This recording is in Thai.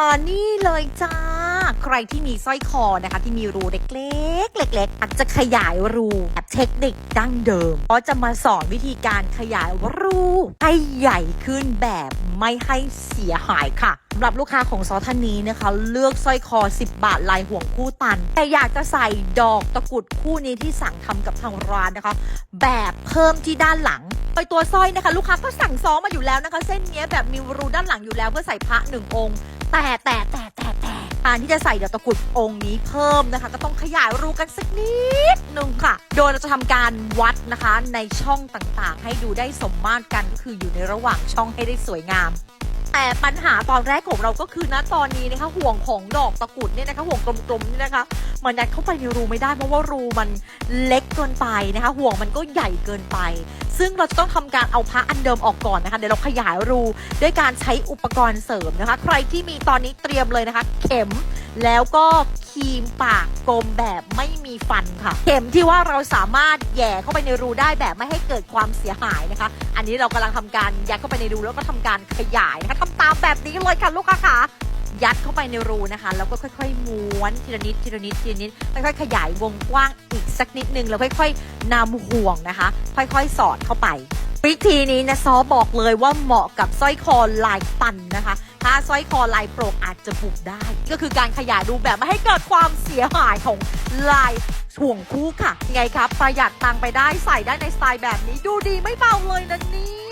านี่เลยจ้า ใครที่มีสร้อยคอนะคะ ที่มีรูเล็กๆ เล็กๆอาจจะขยายรูแบบเทคนิคดั้งเดิมก็จะมาสอนวิธีการขยายรูให้ใหญ่ขึ้นแบบไม่ให้เสียหายค่ะสำหรับลูกค้าของซอท่านนี้นะคะ เลือกสร้อยคอ 10 บาทลายห่วงคู่ตัน แต่อยากจะใส่ดอกตะกุดคู่นี้ที่สั่งทำกับทางร้านนะคะ แบบเพิ่มที่ด้านหลังไปตัวสร้อยนะคะ ลูกค้าก็สั่งซ้อมมาอยู่แล้วนะคะ เส้นนี้แบบมีรูด้านหลังอยู่แล้วเพื่อใส่พระหนึ่งองค์ แต่แต่แต่แต่แต่การที่จะใส่ดอกตะกรุดองค์นี้เพิ่มนะคะ ก็ต้องขยายรูกันสักนิดนึงค่ะ โดยเราจะทำการวัดนะคะในช่องต่างๆ ให้ดูได้สมมาตรกันก็คืออยู่ในระหว่างช่องให้ได้สวยงาม แต่ปัญหาตอนแรกของเราก็คือณตอนนี้นะคะห่วงของดอกตะกุดเนี่ยนะคะห่วงกลมๆนี่นะคะ มันยัดเข้าไปในรูไม่ได้เพราะว่ารูมันเล็กเกินไปนะคะ ห่วงมันก็ใหญ่เกินไป ซึ่งเราจะต้องทำการเอาพระอันเดิมออกก่อนนะคะเดี๋ยวเราขยายรูด้วยการใช้อุปกรณ์เสริมนะคะ ใครที่มีตอนนี้เตรียมเลยนะคะ เข็มแล้วก็ ครีมปากกลมแบบไม่มีฟันค่ะ เข็มที่ว่าเราสามารถแย่เข้าไปในรูได้แบบไม่ให้เกิดความเสียหายนะคะ อันนี้เรากำลังทำการยัดเข้าไปในรูแล้วก็ทำการขยายนะคะทำตามแบบนี้เลยค่ะลูกค้าค่ะยัดเข้าไปในรูนะคะ แล้วก็ค่อยๆม้วนทีละนิดทีละนิดทีละนิดค่อยๆขยายวงกว้างอีกสักนิดนึงแล้วค่อย ๆนำห่วงนะคะ ค่อยๆ สอดเข้าไป วิธีนี้นะซอบอกเลยว่าเหมาะกับสร้อยคอลายตันนะคะ ถ้าสร้อยคอลายโปร่งอาจจะบุกได้ ก็คือการขยายรูแบบไม่ให้เกิดความเสียหายของลายห่วงคู่ค่ะ ไงครับประหยัดตังไปได้ใส่ได้ในสไตล์แบบนี้ดูดีไม่เบาเลยนะเนี่ย